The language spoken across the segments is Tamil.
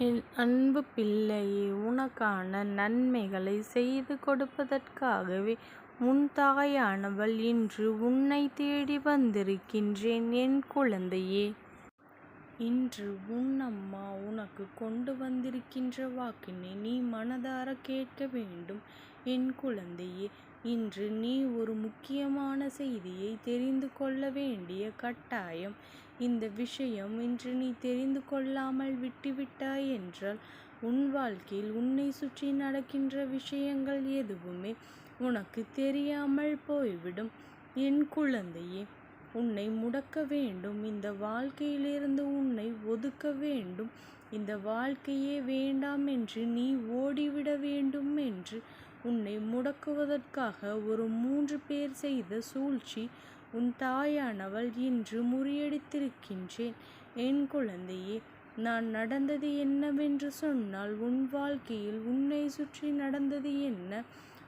என் அன்பு பிள்ளையே உனக்கான நன்மைகளை செய்து கொடுப்பதற்காகவே உன் தாயானவள் இன்று உன்னை தேடி வந்திருக்கின்றேன் என் குழந்தையே. இன்று உன் அம்மா உனக்கு கொண்டு வந்திருக்கின்ற வாக்கினை நீ மனதார கேட்க வேண்டும் என் குழந்தையே. இன்று நீ ஒரு முக்கியமான செய்தியை தெரிந்து கொள்ள வேண்டிய கட்டாயம். இந்த விஷயம் இன்று நீ தெரிந்து கொள்ளாமல் விட்டுவிட்டாய் என்றால் உன் வாழ்க்கையில் உன்னை சுற்றி நடக்கின்ற விஷயங்கள் எதுவுமே உனக்கு தெரியாமல் போய்விடும் என் குழந்தையே. உன்னை முடக்க வேண்டும் இந்த வாழ்க்கையிலிருந்து உன்னை ஒதுக்க வேண்டும் இந்த வாழ்க்கையே வேண்டாம் என்று நீ ஓடிவிட வேண்டும் என்று உன்னை முடக்குவதற்காக ஒரு மூன்று பேர் செய்த சூழ்ச்சி உன் தாயானவள் இன்று முறியடித்திருக்கின்றேன் என் குழந்தையே. நான் நடந்தது என்னவென்று சொன்னால் உன் வாழ்க்கையில் உன்னை சுற்றி நடந்தது என்ன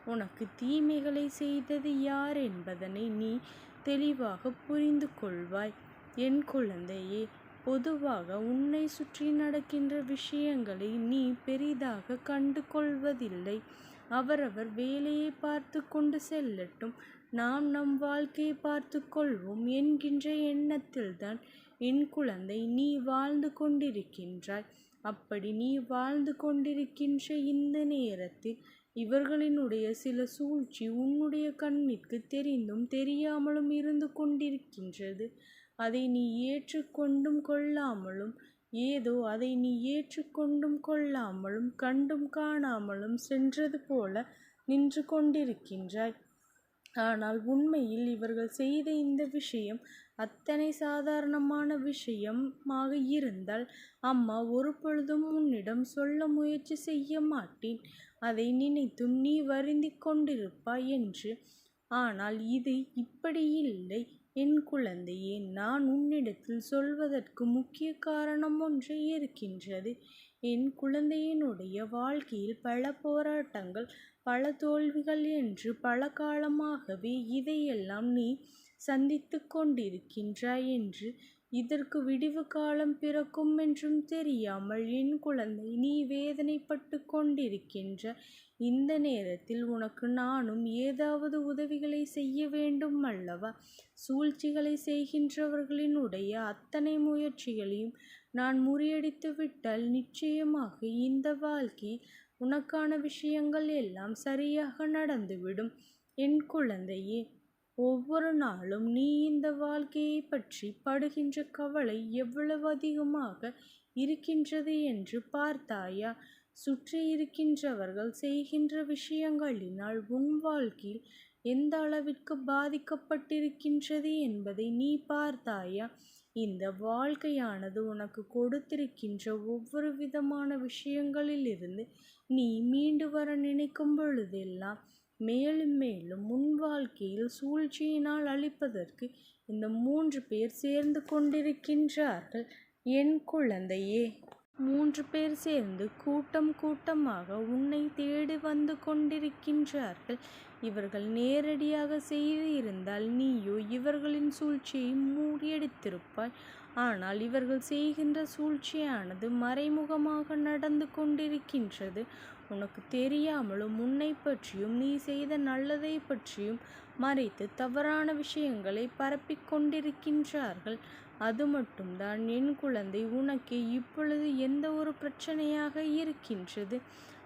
உனக்கு தீமைகளை செய்தது யார் என்பதனை நீ தெளிவாக புரிந்து கொள்வாய் என் குழந்தையே. பொதுவாக உன்னை சுற்றி நடக்கின்ற விஷயங்களை நீ பெரிதாக கண்டு கொள்வதில்லை. அவரவர் வேலையை பார்த்து கொண்டு செல்லட்டும் நாம் நம் வாழ்க்கையை பார்த்து கொள்வோம் என்கின்ற எண்ணத்தில்தான் என் குழந்தை நீ வாழ்ந்து கொண்டிருக்கின்றாய். அப்படி நீ வாழ்ந்து கொண்டிருக்கின்ற இந்த நேரத்தில் இவர்களினுடைய சில சூழ்ச்சி உன்னுடைய கண்ணிற்கு தெரிந்தும் தெரியாமலும் இருந்து கொண்டிருக்கின்றது. அதை நீ ஏற்றுக்கொண்டும் கொள்ளாமலும் ஏதோ அதை நீ ஏற்றுக்கொண்டும் கொள்ளாமலும் கண்டும் காணாமலும் சென்றது போல நின்று கொண்டிருக்கின்றாய். ஆனால் உண்மையில் இவர்கள் செய்த இந்த விஷயம் அத்தனை சாதாரணமான விஷயமாக இருந்தால் அம்மா ஒரு பொழுதும் உன்னிடம் சொல்ல முயற்சி செய்ய மாட்டேன். அதை நினைத்தும் நீ வருந்திக் கொண்டிருப்பாய் என்று. ஆனால் இது இப்படியில்லை என் குழந்தையே. நான் உன்னிடத்தில் சொல்வதற்கு முக்கிய காரணம் ஒன்று இருக்கின்றது. என் குழந்தையினுடைய வாழ்க்கையில் பல போராட்டங்கள் பல தோல்விகள் என்று பல காலமாகவே இதையெல்லாம் நீ சந்தித்துக் கொண்டிருக்கின்றாய் என்று இதற்கு விடிவு காலம் பிறக்கும் என்றும் தெரியாமல் என் குழந்தை நீ வேதனைப்பட்டு கொண்டிருக்கின்ற இந்த நேரத்தில் உனக்கு நானும் ஏதாவது உதவிகளை செய்ய வேண்டும் அல்லவா? சூழ்ச்சிகளை செய்கின்றவர்களினுடைய அத்தனை முயற்சிகளையும் நான் முறியடித்து விட்டால் நிச்சயமாக இந்த வாழ்க்கையில் உனக்கான விஷயங்கள் எல்லாம் சரியாக நடந்துவிடும் என் குழந்தையே. ஒவ்வொரு நாளும் நீ இந்த வாழ்க்கையை பற்றி படுகின்ற கவலை எவ்வளவு அதிகமாக இருக்கின்றது என்று பார்த்தாயா? சுற்றி இருக்கின்றவர்கள் செய்கின்ற விஷயங்களினால் உன் வாழ்க்கையில் எந்த அளவிற்கு பாதிக்கப்பட்டிருக்கின்றது என்பதை நீ பார்த்தாயா? இந்த வாழ்க்கையானது உனக்கு கொடுத்திருக்கின்ற ஒவ்வொரு விதமான விஷயங்களிலிருந்து நீ மீண்டு வர நினைக்கும் பொழுதெல்லாம் மேலும் மேலும் முன் வாழ்க்கையில் சூழ்ச்சியினால் அழிப்பதற்கு இந்த மூன்று பேர் சேர்ந்து கொண்டிருக்கின்றார்கள் என் குழந்தையே. மூன்று பேர் சேர்ந்து கூட்டம் கூட்டமாக உன்னை தேடி வந்து கொண்டிருக்கின்றார்கள். இவர்கள் நேரடியாக செய்து இருந்தால் நீயோ இவர்களின் சூழ்ச்சியை மூடியடித்திருப்பாய் ஆனால் இவர்கள் செய்கின்ற சூழ்ச்சியானது மறைமுகமாக நடந்து கொண்டிருக்கின்றது. உனக்கு தெரியாமலும் உன்னை பற்றியும் நீ செய்த நல்லதை பற்றியும் மறைத்து தவறான விஷயங்களை பரப்பிக் கொண்டிருக்கின்றார்கள். அது மட்டும்தான் என் குழந்தை உனக்கு இப்பொழுது எந்த ஒரு பிரச்சனையாக இருக்கின்றது.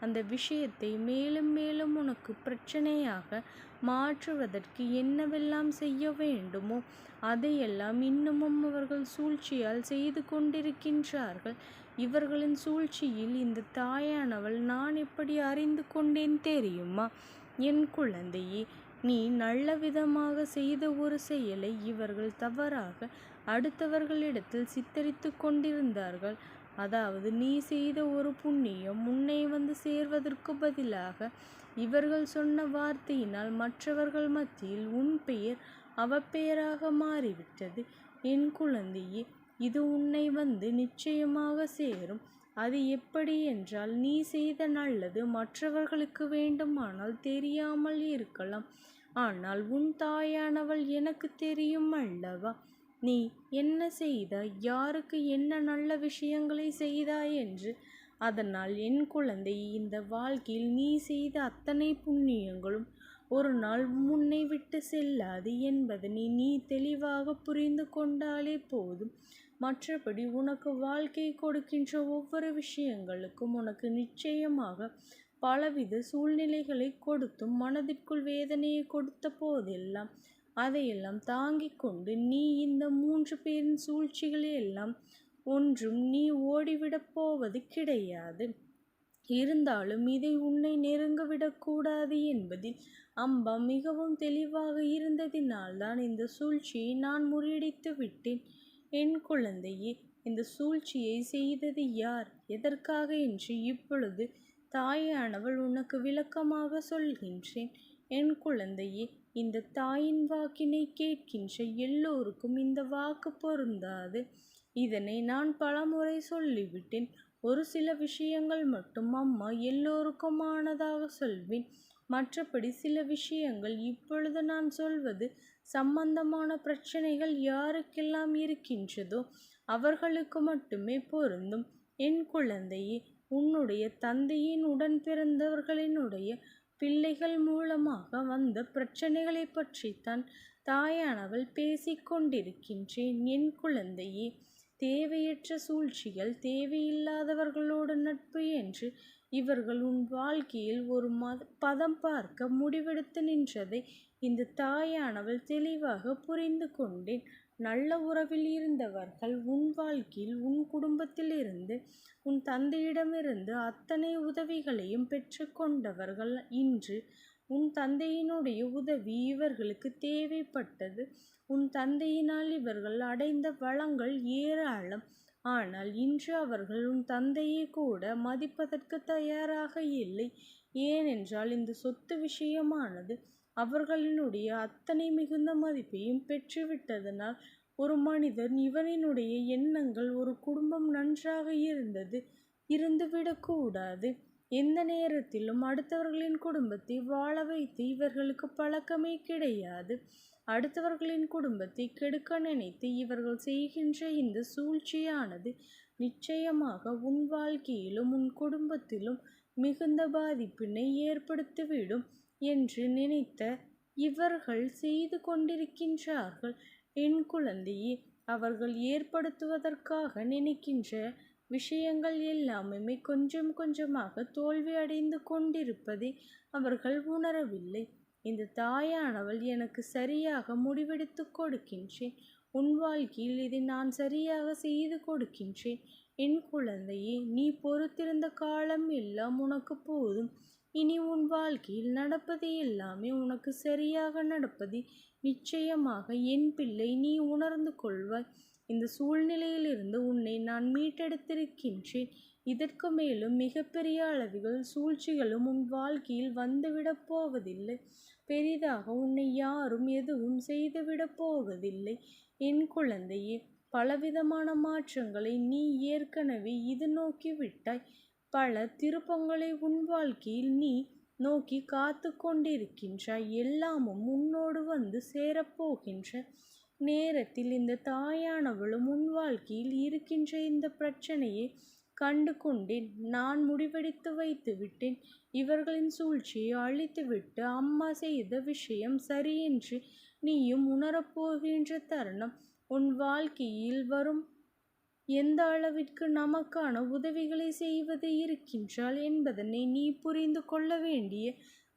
அந்த விஷயத்தை மேலும் மேலும் உனக்கு பிரச்சனையாக மாற்றுவதற்கு என்னவெல்லாம் செய்ய வேண்டுமோ அதையெல்லாம் இன்னமும் அவர்கள் சூழ்ச்சியால் செய்து கொண்டிருக்கின்றார்கள். இவர்களின் சூழ்ச்சியில் இந்த தாயானவள் நான் எப்படி அறிந்து கொண்டேன் தெரியுமா? என் குழந்தையே. நீ நல்லவிதமாக செய்த ஒரு செயலை இவர்கள் தவறாக அடுத்தவர்களிடத்தில் சித்தரித்து கொண்டிருந்தார்கள். அதாவது நீ செய்த ஒரு புண்ணியம் முன்னே வந்து சேர்வதற்கு பதிலாக இவர்கள் சொன்ன வார்த்தையினால் மற்றவர்கள் மத்தியில் உன் பெயர் அவப்பெயராக மாறிவிட்டது என் குழந்தையே. இது உன்னை வந்து நிச்சயமாக சேரும். அது எப்படி என்றால் நீ செய்த நல்லது மற்றவர்களுக்கு வேண்டுமானால் தெரியாமல் இருக்கலாம். ஆனால் உன் தாயானவள் எனக்கு தெரியும் அல்லவா? நீ என்ன செய்தாய் யாருக்கு என்ன நல்ல விஷயங்களை செய்தாய் என்று அதனால் என் குழந்தை இந்த வாழ்க்கையில் நீ செய்த அத்தனை புண்ணியங்களும் ஒரு நாள் முன்னை விட்டு செல்லாது என்பதனை நீ தெளிவாக புரிந்து கொண்டாலே போதும் மற்றபடி உனக்கு வாழ்க்கை கொடுக்கின்ற ஒவ்வொரு விஷயங்களுக்கும் உனக்கு நிச்சயமாக பலவித சூழ்நிலைகளை கொடுத்தும் மனதிற்குள் வேதனையை கொடுத்த போதெல்லாம் அதையெல்லாம் தாங்கிக் கொண்டு நீ இந்த மூன்று பேரின் சூழ்ச்சிகளையெல்லாம் ஒன்றும் நீ ஓடிவிடப் போவது கிடையாது. இருந்தாலும் இதை உன்னை நெருங்கவிடக்கூடாது என்பதில் அம்பா மிகவும் தெளிவாக இருந்ததினால்தான் இந்த சூழ்ச்சியை நான் முறியடித்து விட்டேன். என் குழந்தையே இந்த சூழ்ச்சியை செய்தது யார்? எதற்காக என்று இப்பொழுது தாயானவள் உனக்கு விளக்கமாக சொல்கின்றேன். என் குழந்தையே இந்த தாயின் வாக்கினை கேட்கின்ற எல்லோருக்கும் இந்த வாக்கு பொருந்தாது. இதனை நான் பலமுறை சொல்லிவிட்டேன். ஒரு சில விஷயங்கள் மட்டும் அம்மா எல்லோருக்குமானதாக சொல்வேன். மற்றபடி சில விஷயங்கள் இப்பொழுது நான் சொல்வது சம்பந்தமான பிரச்சனைகள் யாருக்கெல்லாம் இருக்கின்றதோ அவர்களுக்கு மட்டுமே பொருந்தும். என் குழந்தையே உன்னுடைய தந்தையின் உடன் பிறந்தவர்களினுடைய பிள்ளைகள் மூலமாக வந்த பிரச்சனைகளை பற்றித்தான் தாயானவள் பேசிக்கொண்டிருக்கின்றேன். என் குழந்தையே தேவையற்ற சூழ்ச்சிகள் தேவையில்லாதவர்களோடு நட்பு என்று இவர்கள் உன் வாழ்க்கையில் ஒரு மத பதம் பார்க்க முடிவெடுத்து நின்றதை இந்த தாயானவள் தெளிவாக புரிந்து கொண்டேன். நல்ல உறவில் இருந்தவர்கள் உன் வாழ்க்கையில் உன் குடும்பத்திலிருந்து உன் தந்தையிடமிருந்து அத்தனை உதவிகளையும் பெற்றுக்கொண்டவர்கள் இன்று உன் தந்தையினுடைய உதவி இவர்களுக்கு தேவைப்பட்டது. உன் தந்தையினால் இவர்கள் அடைந்த வளங்கள் ஏராளம். ஆனால் இன்று அவர்கள் உன் தந்தையை கூட மதிப்பதற்கு தயாராக இல்லை. ஏனென்றால் இந்த சொத்து விஷயமானது அவர்களினுடைய அத்தனை மிகுந்த மதிப்பையும் பெற்றுவிட்டதனால் ஒரு மனிதன் இவனினுடைய எண்ணங்கள் ஒரு குடும்பம் நன்றாக இருந்தது இருந்துவிடக்கூடாது. எந்த நேரத்திலும் அடுத்தவர்களின் குடும்பத்தை வாழ வைத்து இவர்களுக்கு பழக்கமே கிடையாது. அடுத்தவர்களின் குடும்பத்தை கெடுக்க நினைத்து இவர்கள் செய்கின்ற இந்த சூழ்ச்சியானது நிச்சயமாக உன் வாழ்க்கையிலும் உன் குடும்பத்திலும் மிகுந்த பாதிப்பினை ஏற்படுத்திவிடும் என்று நினைத்த இவர்கள் செய்து கொண்டிருக்கின்றார்கள். என் குழந்தையை அவர்கள் ஏற்படுத்துவதற்காக நினைக்கின்ற விஷயங்கள் எல்லாமே கொஞ்சம் கொஞ்சமாக தோல்வி அடைந்து கொண்டிருப்பதை அவர்கள் உணரவில்லை. இந்த தாயானவள் எனக்கு சரியாக முடிவெடுத்து கொடுக்கின்றேன். உன் வாழ்க்கையில் இதை நான் சரியாக செய்து கொடுக்கின்றேன். என் குழந்தையே நீ பொறுத்திருந்த காலம் எல்லாம் உனக்கு போதும். இனி உன் வாழ்க்கையில் நடப்பது எல்லாமே உனக்கு சரியாக நடப்பது நிச்சயமாக என் பிள்ளை நீ உணர்ந்து கொள்வாய். இந்த சூழ்நிலையிலிருந்து உன்னை நான் மீட்டெடுத்திருக்கின்றேன். இதற்கு மேலும் மிகப்பெரிய அளவில் சூழ்ச்சிகளும் உன் வாழ்க்கையில் வந்துவிடப் போவதில்லை. பெரிதாக உன்னை யாரும் எதுவும் செய்துவிடப் போவதில்லை. என் குழந்தையே பலவிதமான மாற்றங்களை நீ ஏற்கனவே இது நோக்கி விட்டாய். பல திருப்பங்களை உன் வாழ்க்கையில் நீ நோக்கி காத்து கொண்டிருக்கின்றாய் எல்லாமும் உன்னோடு வந்து சேரப்போகின்ற நேரத்தில் இந்த தாயானவளும் உன் வாழ்க்கையில் இருக்கின்ற இந்த பிரச்சனையை கண்டு கொண்டேன் நான் முடிவெடுத்து வைத்து விட்டேன் இவர்களின் சூழ்ச்சியை அழித்துவிட்டு அம்மா செய்த விஷயம் சரியென்று நீயும் உணரப்போகின்ற தருணம் உன் வாழ்க்கையில் வரும் எந்த அளவிற்கு நமக்கான உதவிகளை செய்வது இருக்கின்றால் என்பதனை நீ புரிந்து கொள்ள வேண்டிய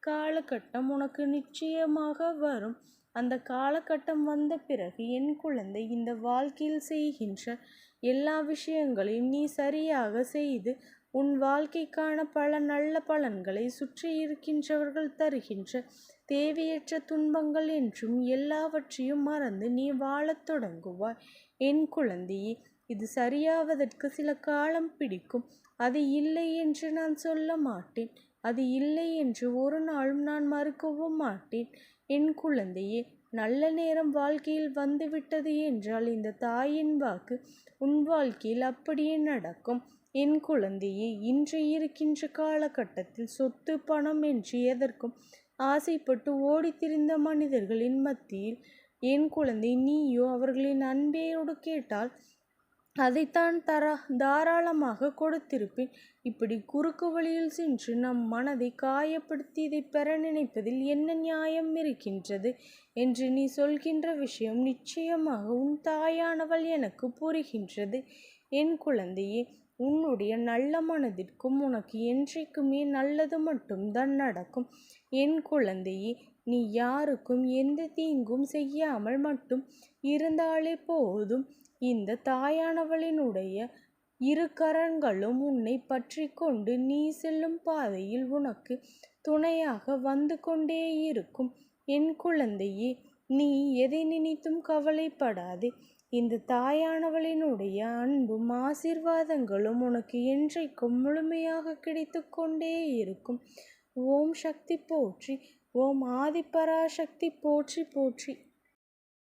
காலகட்டம் உனக்கு நிச்சயமாக வரும். அந்த காலகட்டம் வந்த பிறகு என் குழந்தை இந்த வாழ்க்கையில் செய்கின்ற எல்லா விஷயங்களையும் நீ சரியாக செய்து உன் வாழ்க்கைக்கான பல நல்ல பலன்களை சுற்றி இருக்கின்றவர்கள் தருகின்ற தேவையற்ற துன்பங்கள் என்றும் எல்லாவற்றையும் மறந்து நீ வாழத் தொடங்குவாய். என் குழந்தையே இது சரியாவதற்கு சில காலம் பிடிக்கும். அது இல்லை என்று நான் சொல்ல மாட்டேன். அது இல்லை என்று ஒரு நாளும் நான் மறுக்கவும் மாட்டேன். என் குழந்தையே நல்ல நேரம் வாழ்க்கையில் வந்துவிட்டது என்றால் இந்த தாயின் வாக்கு உன் வாழ்க்கையில் அப்படியே நடக்கும். என் குழந்தையே இன்று இருக்கின்ற காலகட்டத்தில் சொத்து பணம் என்று எதற்கும் ஆசைப்பட்டு ஓடித்திரிந்த மனிதர்களின் மத்தியில் என் குழந்தை நீயோ அவர்களின் அன்பையோடு கேட்டால் அதைத்தான் தரா தாராளமாக கொடுத்திருப்பேன். இப்படி குறுக்கு வழியில் சென்று நம் மனதை காயப்படுத்தி இதை பெற நினைப்பதில் என்ன நியாயம் இருக்கின்றது என்று நீ சொல்கின்ற விஷயம் நிச்சயமாக உன் தாயானவள் எனக்கு புரிகின்றது. என் குழந்தையே உன்னுடைய நல்ல மனதிற்கும் உனக்கு என்றைக்குமே நல்லது மட்டும்தான் நடக்கும். என் குழந்தையே நீ யாருக்கும் எந்த தீங்கும் செய்யாமல் மட்டும் இருந்தாலே போதும். இந்த தாயானவளினுடைய இரு கரங்களும் உன்னை பற்றி கொண்டு நீ செல்லும் பாதையில் உனக்கு துணையாக வந்து கொண்டே இருக்கும். என் குழந்தையே நீ எதை நினைத்தும் கவலைப்படாதே. இந்த தாயானவளினுடைய அன்பும் ஆசீர்வாதங்களும் உனக்கு என்றைக்கும் முழுமையாக கிடைத்து கொண்டே இருக்கும். ஓம் சக்தி போற்றி ஓம் ஆதிபராசக்தி போற்றி போற்றி.